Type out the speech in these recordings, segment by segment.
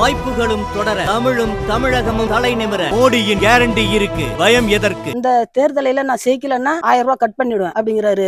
வாய்ப்புகளும் தொடர தமிழும் தமிழகமும் தலை நிமிர. மோடியின் கேரண்டி இருக்கு. பயம் எதற்கு? இந்த தேர்தலில நான் ஜெயிக்கலன்னா ஆயிரம் ரூபாய் கட் பண்ணிடுவேன் அப்படிங்கிறாரு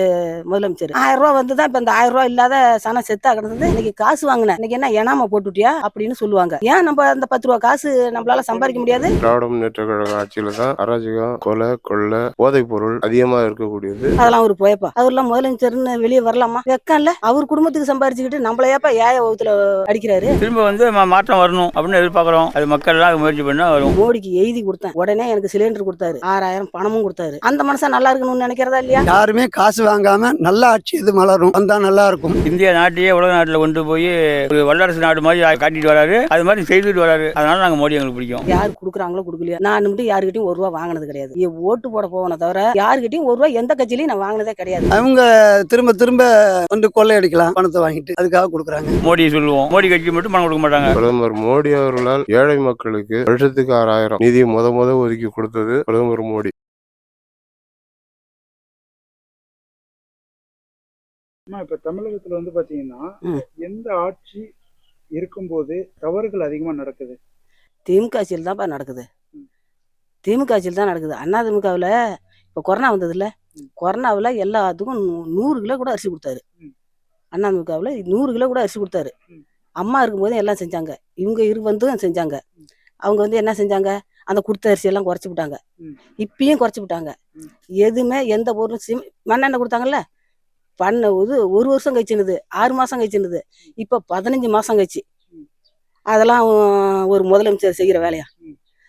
முதலமைச்சர். ஆயிரம் ரூபாய் வந்து தான் இப்ப இந்த ஆயிரம் ரூபாய் இல்லாத சனம் செத்தா கிடந்தது இன்னைக்கு காசு வாங்கினேன். இன்னைக்கு என்ன ஏனாம போட்டுட்டியா அப்படின்னு சொல்லுவாங்க. ஏன் நம்ம அந்த பத்து ரூபா காசு நம்மளால சம்பாதிக்க முடியாது? திராவிட முன்னேற்ற கழக ஆட்சியில தான் அராஜகம் கொலை கொள்ளை போதைப் பொருள் அதிகமா இருக்கக்கூடியது. அதெல்லாம் ஒரு போயப்பா அவர்லாம் முதலமைச்சர்னு வெளியே வரலாமா? வெக்கம்ல. அவர் குடும்பத்துக்கு சம்பாரிச்சுக்கிட்டு நம்மளையாப்பா ஏய வகுத்துல அடிக்கிறாரு. திரும்ப வந்து மாற்றம் வரணும். அப்படின்னு எதிர்பார்க்குறோம். அது மக்கள் எல்லாம் முயற்சி பண்ணா வரும். மோடிக்கு எழுதி கொடுத்தேன். உடனே எனக்கு சிலிண்டர் கொடுத்தாரு. ஆறாயிரம் பணமும் கொடுத்தாரு. அந்த மனுஷன் நல்லா இருக்கணும்னு நினைக்கிறதா இல்லையா? யாருமே காசு வாங்காம நல்ல ஆட்சி இது மலரும். வந்தா நல்லா இருக்கும். இந்திய நாட்டையே உலக நாட்டில் கொண்டு போய் ஒரு வல்லரசு நாடு மாதிரி காட்டிட்டு வராரு. அது மாதிரி செய்துட்டு வராரு. அதனால நாங்கள் மோடி எங்களுக்கு பிடிக்கும். யார் குடுக்குறாங்களோ குடுக்கலையா? நான் மட்டும் யாருக்கிட்டையும் ஒரு ரூபா வாங்கினது கிடையாது. ஓட்டு போட போவன தவிர யாருக்கிட்டையும் ஒரு ரூபா எந்த கட்சியிலையும் நான் வாங்கினதே கிடையாது. அவங்க திரும்ப திரும்ப வந்து கொள்ளையடிக்கலாம் பணத்தை வாங்கிட்டு அதுக்காக கொடுக்குறாங்க. மோடி சொல்லுவோம். மோடி கட்சி மட்டும் பணம் கொடுக்க மாட்டாங்க. பிரதமர் மோடி அவர்களால் ஏழை மக்களுக்கு வருஷத்துக்கு ஆறாயிரம் நிதி முத முத ஒதுக்கி கொடுத்தது பிரதமர் மோடி இப்ப தமிழகத்துல வந்து பாத்தீங்கன்னா. எந்த ஆட்சி இருக்கும்போது தவறுகள் அதிகமா நடக்குது திமுக ஆட்சியில் தான்ப்பா நடக்குது திமுக ஆட்சியில் தான் நடக்குது அண்ணா திமுகவில் இப்போ கொரோனா வந்ததுல. கொரோனாவில் எல்லாத்துக்கும் நூ- நூறு கிலோ கூட அரிசி கொடுத்தாரு ம். அண்ணா திமுகவில் நூறு கிலோ கூட அரிசி கொடுத்தாரு. அம்மா இருக்கும்போது எல்லாம் செஞ்சாங்க. இவங்க இரு வந்தும் செஞ்சாங்க. அவங்க வந்து என்ன செஞ்சாங்க? அந்த கொடுத்த அரிசி எல்லாம் குறைச்சி விட்டாங்க. இப்பயும் குறைச்சி விட்டாங்க. எதுவுமே எந்த பொருளும் சிம் மண்ணெண்ணெய் கொடுத்தாங்கல்ல? பண்ண இது ஒரு வருஷம் கழிச்சுனுது ஆறு மாசம் கழிச்சுனுது இப்போ பதினஞ்சு மாசம் கழிச்சு. அதெல்லாம் ஒரு முதலமைச்சர் செய்கிற வேலையா.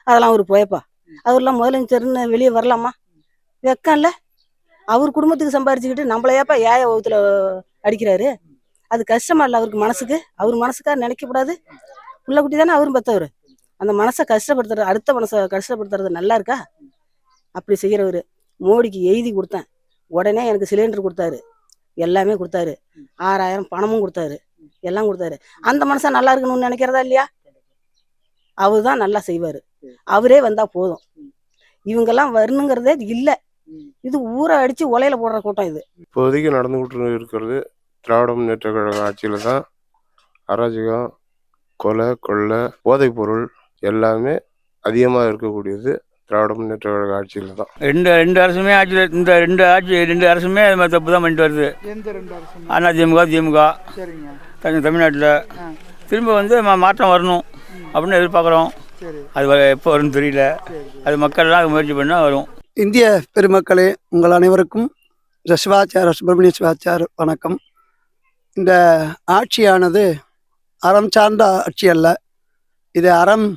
அதெல்லாம் ஒரு போயப்பா. அவர்லாம் முதலமைச்சர்னு வெளியே வரலாமா? வெக்கம்ல. அவர் குடும்பத்துக்கு சம்பாரிச்சுக்கிட்டு நம்மளையாப்பா ஏய வகுத்துல அடிக்கிறாரு. அது கஷ்டமா இல்லை அவருக்கு மனசுக்கு அவர் மனசுக்காக நினைக்கக்கூடாது. புள்ள குட்டி தானே அவரும் பெத்தவர். அந்த மனசை கஷ்டப்படுத்துறது அடுத்த மனசை கஷ்டப்படுத்துறது நல்லா இருக்கா? அப்படி செய்கிறவர் மோடிக்கு எழுதி கொடுத்தேன். உடனே எனக்கு சிலிண்டர் கொடுத்தாரு. எல்லாமே கொடுத்தாரு. ஆறாயிரம் பணமும் கொடுத்தாரு. எல்லாம் கொடுத்தாரு. அந்த மனுஷன் நல்லா இருக்கணும்னு நினைக்கிறதா இல்லையா? அவர் தான் நல்லா செய்வார். அவரே வந்தா போதும். இவங்கெல்லாம் வரணுங்கிறதே இல்லை. இது ஊரை அடிச்சு உலையில போடுற கூட்டம் இது. இப்போதைக்கு நடந்துகிட்டு இருக்கிறது திராவிட முன்னேற்ற கழக ஆட்சியில தான் அராஜகம் கொலை கொள்ளை போதைப் பொருள் எல்லாமே அதிகமா இருக்கக்கூடியது திராவிட முன்னேற்ற கழக ஆட்சியில தான் ரெண்டு ரெண்டு அரசுமே ஆட்சியில் இந்த ரெண்டு ஆட்சி ரெண்டு அரசுமே அது மாதிரி தப்பு தான் பண்ணிட்டு வருது. அண்ணா திமுக. திமுக தமிழ்நாட்டில். திரும்ப வந்து மா- மாற்றம் வரணும் அப்படின்னு எதிர்பார்க்குறோம். சரி. அது எப்போ வரும்னு தெரியல. அது மக்கள் எல்லாம் முயற்சி பண்ணா வரும். இந்திய பெருமக்களே உங்கள் அனைவருக்கும் இந்த சிவாச்சார சுப்பிரமணிய சிவாச்சார் வணக்கம். இந்த ஆட்சியானது அறம் சார்ந்த ஆட்சி அல்ல. இது அறம்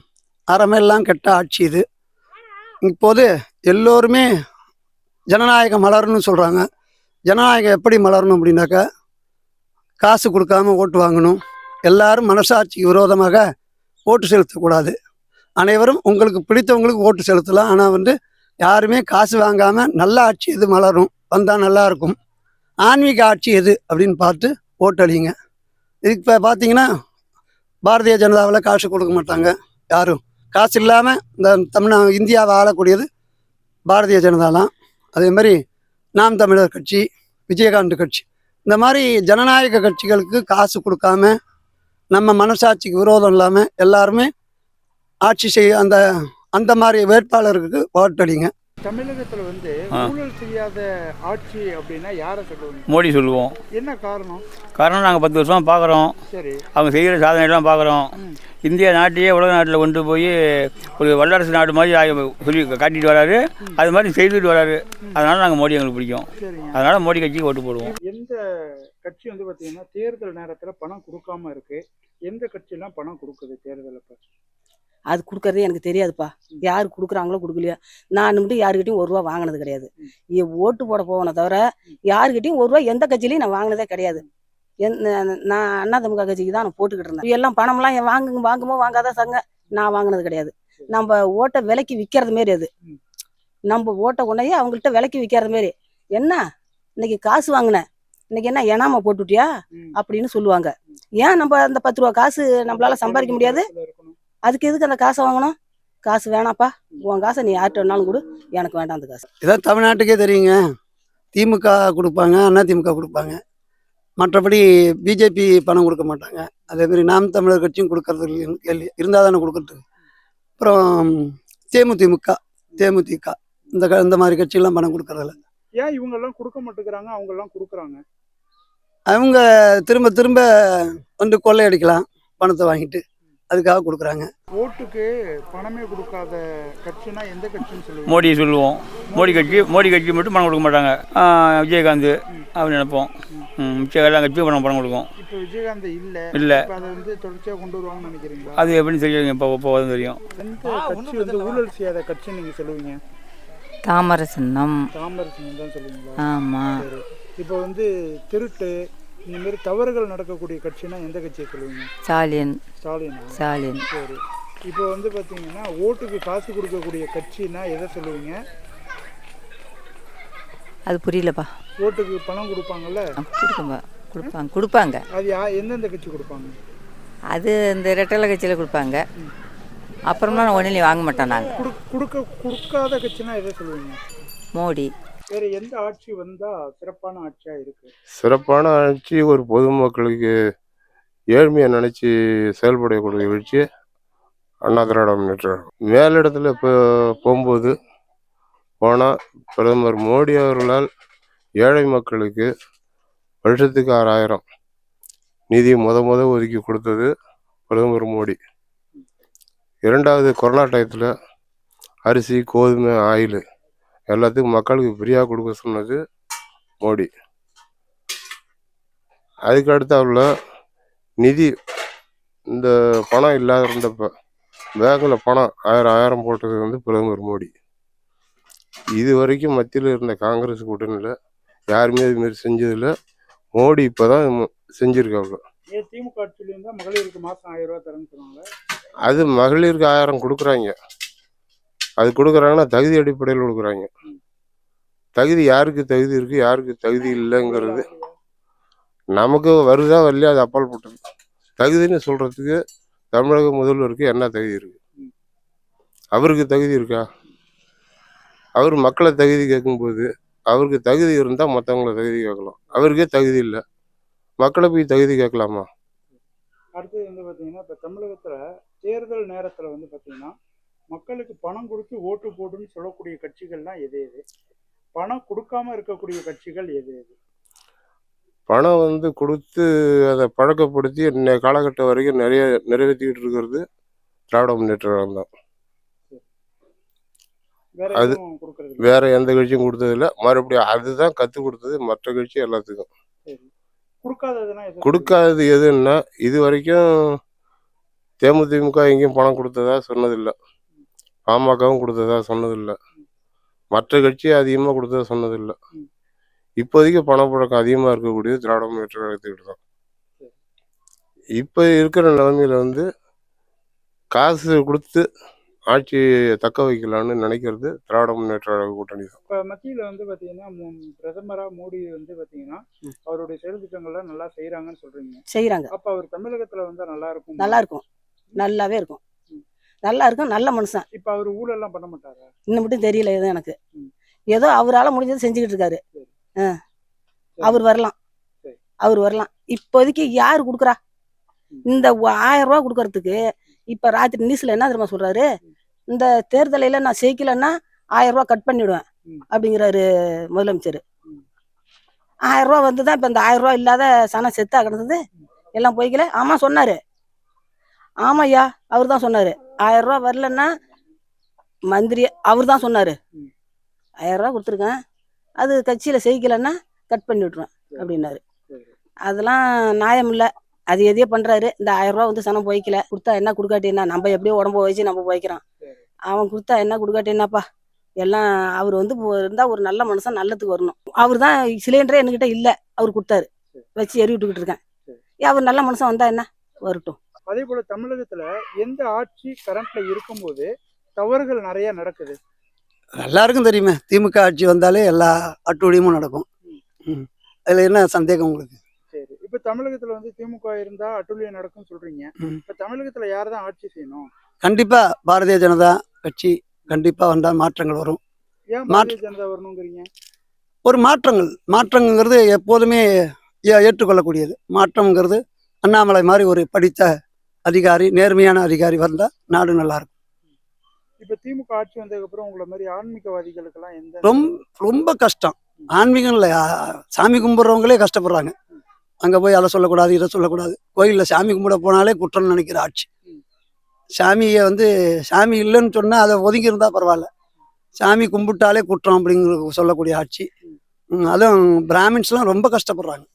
அறமெல்லாம் கெட்ட ஆட்சி இது. இப்போது எல்லோருமே ஜனநாயகம் மலரணும்னு சொல்கிறாங்க ஜனநாயகம் எப்படி மலரணும் அப்படின்னாக்கா காசு கொடுக்காம ஓட்டு வாங்கணும். எல்லாரும் மனசாட்சிக்கு விரோதமாக ஓட்டு செலுத்தக்கூடாது. அனைவரும் உங்களுக்கு பிடித்தவங்களுக்கு ஓட்டு செலுத்தலாம். ஆனால் வந்து யாருமே காசு வாங்காமல் நல்ல ஆட்சி எது மலரும்? வந்தால் நல்லாயிருக்கும் ஆன்மீக ஆட்சி எது அப்படின்னு பார்த்து ஓட்டளிங்க இதுக்கு இப்போ பார்த்தீங்கன்னா பாரதிய ஜனதாவில் காசு கொடுக்க மாட்டாங்க. யாரும். காசு இல்லாமல் இந்த தமிழ்நா இந்தியாவை ஆளக்கூடியது பாரதிய ஜனதா தான். அதே மாதிரி நாம் தமிழர் கட்சி விஜயகாந்த் கட்சி. இந்த மாதிரி ஜனநாயக கட்சிகளுக்கு காசு கொடுக்காம நம்ம மனசாட்சிக்கு விரோதம் இல்லாமல் எல்லாருமே ஆட்சி செய்ய அந்த அந்த மாதிரி வேட்பாளருக்கு ஓட்டடிங்க. தமிழகத்துல வந்து. ஊழல் செய்யாத ஆட்சி அப்படின்னா யாரை சொல்லுவீங்க? மோடி சொல்லுவோம். என்ன காரணம்? காரணம் நாங்கள் பத்து வருஷமாக பார்க்குறோம் சரி. அவங்க செய்கிற சாதனையெல்லாம் பார்க்குறோம். இந்திய நாட்டையே உலக நாட்டில் கொண்டு போய் ஒரு வல்லரசு நாடு மாதிரி சொல்லி காட்டிட்டு வராரு. அது மாதிரி செய்துட்டு வராரு. அதனால நாங்கள் மோடி எங்களுக்கு பிடிக்கும். அதனால மோடி கட்சிக்கு ஓட்டு போடுவோம். எந்த கட்சி வந்து பாத்தீங்கன்னா தேர்தல் நேரத்துல பணம் கொடுக்காம இருக்கு. எந்த கட்சியெல்லாம் பணம் கொடுக்குது தேர்தல் அப்ப? அது கொடுக்கறதே எனக்கு தெரியாதுப்பா. யார் கொடுக்குறாங்களோ கொடுக்கலையா? நான் மட்டும் யாருக்கிட்டையும் ஒரு ரூபா வாங்கினது கிடையாது. ஓட்டு போட போவன தவிர யாருக்கிட்டையும் ஒரு ரூபா எந்த கட்சியிலையும் நான் வாங்கினதே கிடையாது. என் நான் அண்ணா திமுக கட்சிக்கு தான் நான் போட்டுக்கிட்டு இருந்தேன். எல்லாம் பணம்லாம் என் வாங்குங்க வாங்குமோ வாங்காத சங்க நான் வாங்கினது கிடையாது. நம்ம ஓட்டை விலைக்கு விற்கிறது மாரி அது. நம்ம ஓட்டை கொண்டாயே அவங்கள்ட்ட விலைக்கு விற்கிறது மாரி. என்ன? இன்னைக்கு காசு வாங்கினேன் இன்னைக்கு என்ன ஏனாம போட்டுட்டியா. அப்படின்னு சொல்லுவாங்க. ஏன் நம்ம அந்த பத்து ரூபா காசு நம்மளால சம்பாதிக்க முடியாது. அதுக்கு எதுக்கு அந்த காசை வாங்கணும்? காசு வேணாப்பா உன் காசை நீ யார்கிட்ட வேணாலும் கொடு. எனக்கு வேண்டாம் அந்த காசு. இதான் தமிழ்நாட்டுக்கே தெரியுங்க. திமுக கொடுப்பாங்க அண்ணா திமுக கொடுப்பாங்க. மற்றபடி பிஜேபி பணம் கொடுக்க மாட்டாங்க. அதேமாரி நாம் தமிழர் கட்சியும் கொடுக்கறது இல்லைன்னு கேள்வி. இருந்தால் தானே கொடுக்கறது. அப்புறம் தேமுதிமுக தேமுதிக. இந்த க- இந்த மாதிரி கட்சியெல்லாம் பணம் கொடுக்கறதில்ல. ஏன் இவங்க எல்லாம் கொடுக்க மாட்டேங்கிறாங்க? அவங்க எல்லாம் கொடுக்குறாங்க. அவங்க திரும்ப திரும்ப வந்து கொள்ளையடிக்கலாம் பணத்தை வாங்கிட்டு. அதுக்காக கொடுக்குறாங்க. ஓட்டுக்கு பணமே கொடுக்காத கட்சினா எந்த கட்சின்னு சொல்லுவீங்க? மோடி சொல்லுவோம். மோடி கட்சி மோடி கட்சி மட்டும் பணம் கொடுக்க மாட்டாங்க. விஜயகாந்த் அப்படின்னு நினைப்போம். ம், மிச்ச எல்லா கட்சியும் பணம் பணம் கொடுக்கும். இப்போ விஜயகாந்த் இல்ல. இல்லை. இப்போ அதை வந்து தொடர்ச்சியா கொண்டு வருவாங்கன்னு நினைக்கிறீங்களா? அது எப்படின்னு தெரியும் இப்போ இப்போ தெரியும். எந்த கட்சி வந்து ஊழல் செய்யாத கட்சின்னு நீங்க சொல்லுவீங்க? தாமரை சின்னம் தாமரசன் தான் சொல்லுவீங்களா? ஆமாம் இப்போ வந்து திருட்டு இந்த மாதிரி தவறுகள் நடக்கக்கூடிய கட்சினா எந்த கட்சியை சொல்லுவீங்க? ஸ்டாலின். ஸ்டாலினா? ஸ்டாலின். சரி. இப்போ வந்து பார்த்தீங்கன்னா ஓட்டுக்கு காசு கொடுக்கக்கூடிய கட்சினா எதை சொல்லுவீங்க? அது புரியலப்பா. ஓட்டுக்கு பணம் கொடுப்பாங்கல்ல? கொடுப்பா கொடுப்பாங்க. கொடுப்பாங்க. அது யா எந்தெந்த கட்சி கொடுப்பாங்க? அது இந்த ரெட்டலை கட்சியில் கொடுப்பாங்க. அப்புறமா ஒன்றிலையும் வாங்க மாட்டோம் நாங்கள் குடு கொடுக்க கொடுக்காத கட்சினா எதை சொல்லுவீங்க? மோடி. வேற எந்த ஆட்சி வந்தா சிறப்பான ஆட்சியா இருக்கு? சிறப்பான ஆட்சி ஒரு பொதுமக்களுக்கு ஏழ்மையை நினச்சி செயல்படக்கூடிய வீழ்ச்சி அண்ணா திராவிட முன்னேற்ற மேலிடத்துல இப்போ போகும்போது போனால் பிரதமர் மோடி அவர்களால் ஏழை மக்களுக்கு வருஷத்துக்கு ஆறாயிரம் நிதி முத முத ஒதுக்கி கொடுத்தது பிரதமர் மோடி. இரண்டாவது கொரோனா டயத்தில் அரிசி கோதுமை ஆயில் எல்லாத்துக்கும் மக்களுக்கு ஃப்ரீயாக கொடுக்க சொன்னது மோடி. அதுக்கு அடுத்தாப்புல நிதி இந்த பணம் இல்லாத இருந்தப்ப பேங்கில் பணம் ஆயிரம் ஆயிரம் போட்டது வந்து பிரதமர் மோடி. இது வரைக்கும் மத்தியில் இருந்த காங்கிரஸ் கூட்டணியில் யாருமே இது மாதிரி செஞ்சதில்ல. மோடி இப்போ தான் செஞ்சுருக்காப்புல திமுக ஆட்சியில மகளிருக்கு மாசம் ஆயிரம் ரூபாய் தரேன்னு சொன்னாங்க? அது மகளிருக்கு ஆயிரம் கொடுக்குறாங்க. அது கொடுக்குறாங்கன்னா தகுதி அடிப்படையில் கொடுக்குறாங்க. தகுதி யாருக்கு தகுதி இருக்குது யாருக்கு தகுதி இல்லைங்கிறது நமக்கு வருதா வரலையா அது அப்பால் போட்டது. தகுதின்னு சொல்கிறதுக்கு தமிழக முதல்வருக்கு என்ன தகுதி இருக்கு? அவருக்கு தகுதி இருக்கா? அவர் மக்களை தகுதி கேட்கும்போது அவருக்கு தகுதி இருந்தால் மற்றவங்கள தகுதி கேட்கலாம். அவருக்கே தகுதி இல்லை. மக்களை போய் தகுதி கேட்கலாமா? அடுத்தது வந்து பார்த்தீங்கன்னா இப்போ தமிழகத்தில் தேர்தல் நேரத்தில் வந்து பார்த்தீங்கன்னா மக்களுக்கு பணம் கொடுத்து ஓட்டு போடுன்னு சொல்லக்கூடிய கட்சிகள்லாம் எது எது? பணம் கொடுக்காம இருக்கக்கூடிய கட்சிகள் எது எது? பணம் வந்து கொடுத்து அதை பழக்கப்படுத்தி காலகட்டம் வரைக்கும் நிறைய நிறைவேற்றிக்கிட்டு இருக்கிறது திராவிட முன்னேற்ற கழகம் தான். அது-. வேற எந்த கட்சியும் கொடுத்ததில்ல மறுபடியும் அதுதான் கற்றுக் கொடுத்தது மற்ற கட்சி எல்லாத்துக்கும். கொடுக்காதது எதுன்னா இது வரைக்கும் தேமுதிமுக எங்கேயும் பணம் கொடுத்ததா சொன்னதில்லை. பாமகவும் கொடுத்ததா சொன்னதில்லை. மற்ற கட்சி அதிகமாக கொடுத்ததா சொன்னதில்லை. இப்போதைக்கு பணப்புழக்கம் அதிகமாக இருக்கக்கூடியது திராவிட முன்னேற்ற கழகத்துக்கிட்ட தான். இப்போ இருக்கிற நிலைமையில வந்து காசு கொடுத்து ஆட்சியை தக்க வைக்கலான்னு நினைக்கிறது திராவிட முன்னேற்ற கழக கூட்டணி தான். இப்ப மத்தியில வந்து பாத்தீங்கன்னா மு- பிரதமரா மோடி வந்து பாத்தீங்கன்னா அவருடைய செயல் திட்டங்கள்லாம் நல்லா செய்யறாங்கன்னு சொல்றீங்க. செய்கிறாங்க அப்ப அவர் தமிழகத்துல வந்தா நல்லா இருக்கும்? நல்லா இருக்கும். நல்லாவே இருக்கும். நல்லா இருக்கும் நல்ல மனுஷன். இப்ப அவர் ஊழல் எல்லாம் பண்ண மாட்டாரா? இன்னும் மட்டும் தெரியல எதுவும் எனக்கு. ஏதோ அவரால் முடிஞ்சது செஞ்சுக்கிட்டு இருக்காரு. ஆ. அவர் வரலாம். அவர் வரலாம். இப்போதைக்கு யார் கொடுக்குறா? இந்த ஆயிரம் ரூபா கொடுக்கறதுக்கு இப்போ ராத்திரி நியூஸில் என்ன தெரியுமா சொல்றாரு? இந்த தேர்தலையில் நான் ஜெயிக்கலைன்னா ஆயிரம் ரூபா கட் பண்ணிவிடுவேன். அப்படிங்கிறாரு முதலமைச்சர். ஆயிரம் ரூபா வந்து தான் இப்போ இந்த ஆயிரம் ரூபா இல்லாத சனம் செத்தா கிடந்தது எல்லாம் போய்க்கல. ஆமாம் சொன்னார். ஆமாய்யா அவர் தான் சொன்னார். ஆயிரம் ரூபா வரலன்னா மந்திரி அவர் தான் சொன்னார். ஆயிரம் ரூபா கொடுத்துருக்கேன். அது கட்சியில் செய்யலைன்னா கட் பண்ணி விட்ருவேன் அப்படின்னாரு. அதெல்லாம் நியாயம் இல்லை. அது எதையோ பண்ணுறாரு இந்த ஆயிரம் ரூபா வந்து சனம் போய்க்கல கொடுத்தா என்ன கொடுக்காட்டி என்ன நம்ம எப்படியோ உடம்பு வச்சு நம்ம போய்க்கிறோம் சரி. அவன் கொடுத்தா என்ன கொடுக்காட்டி என்னப்பா எல்லாம் அவர் வந்து இருந்தால் ஒரு நல்ல மனுஷன் நல்லதுக்கு வரணும். அவர் தான் சிலிண்டரே என்கிட்ட இல்லை. அவர் கொடுத்தாரு. வச்சு எரி விட்டுக்கிட்டு இருக்கேன். ஏன் அவர் நல்ல மனுஷன் வந்தா என்ன? வரட்டும். அதே போல தமிழகத்துல எந்த ஆட்சி கரண்ட்ல இருக்கும்போது தவறுகள் நிறைய நடக்குது? எல்லாருக்கும் தெரியுமே. திமுக ஆட்சி வந்தாலே எல்லா அட்டுழியமும் நடக்கும். அதுல என்ன சந்தேகம் உங்களுக்கு? சரி. இப்ப தமிழகத்துல வந்து திமுக இருந்தா அட்டுழியம் நடக்கும் சொல்றீங்க. ம். இப்ப தமிழகத்துல யார் தான் ஆட்சி செய்யணும்? கண்டிப்பா பாரதிய ஜனதா கட்சி கண்டிப்பா வந்தால் மாற்றங்கள் வரும். ஏன் பாரதிய ஜனதா வரணுங்கிறீங்க? ஒரு மாற்றங்கள். மாற்றங்கிறது எப்போதுமே ஏற்றுக்கொள்ளக்கூடியது. மாற்றம்ங்கிறது அண்ணாமலை மாதிரி ஒரு படித்த அதிகாரி நேர்மையான அதிகாரி வந்தால் நாடு நல்லா இருக்கும் இப்ப திமுக ஆட்சி வந்ததுக்கு அப்புறம் உங்களை மாதிரி ஆன்மீகவாதிகளுக்கெல்லாம் எந்த ரொம்ப ரொம்ப கஷ்டம். ஆன்மீகம் இல்லை. சாமி கும்பிட்றவங்களே கஷ்டப்படுறாங்க. அங்கே போய் அதை சொல்லக்கூடாது இதை சொல்லக்கூடாது. கோயிலில் சாமி கும்பிட போனாலே குற்றம்னு நினைக்கிற ஆட்சி. சாமியை வந்து சாமி இல்லைன்னு சொன்னால் அதை ஒதுங்கி இருந்தால் பரவாயில்ல. சாமி கும்பிட்டாலே குற்றம் அப்படிங்கிற சொல்லக்கூடிய ஆட்சி. அதுவும் பிராமின்ஸ்லாம் ரொம்ப கஷ்டப்படுறாங்க.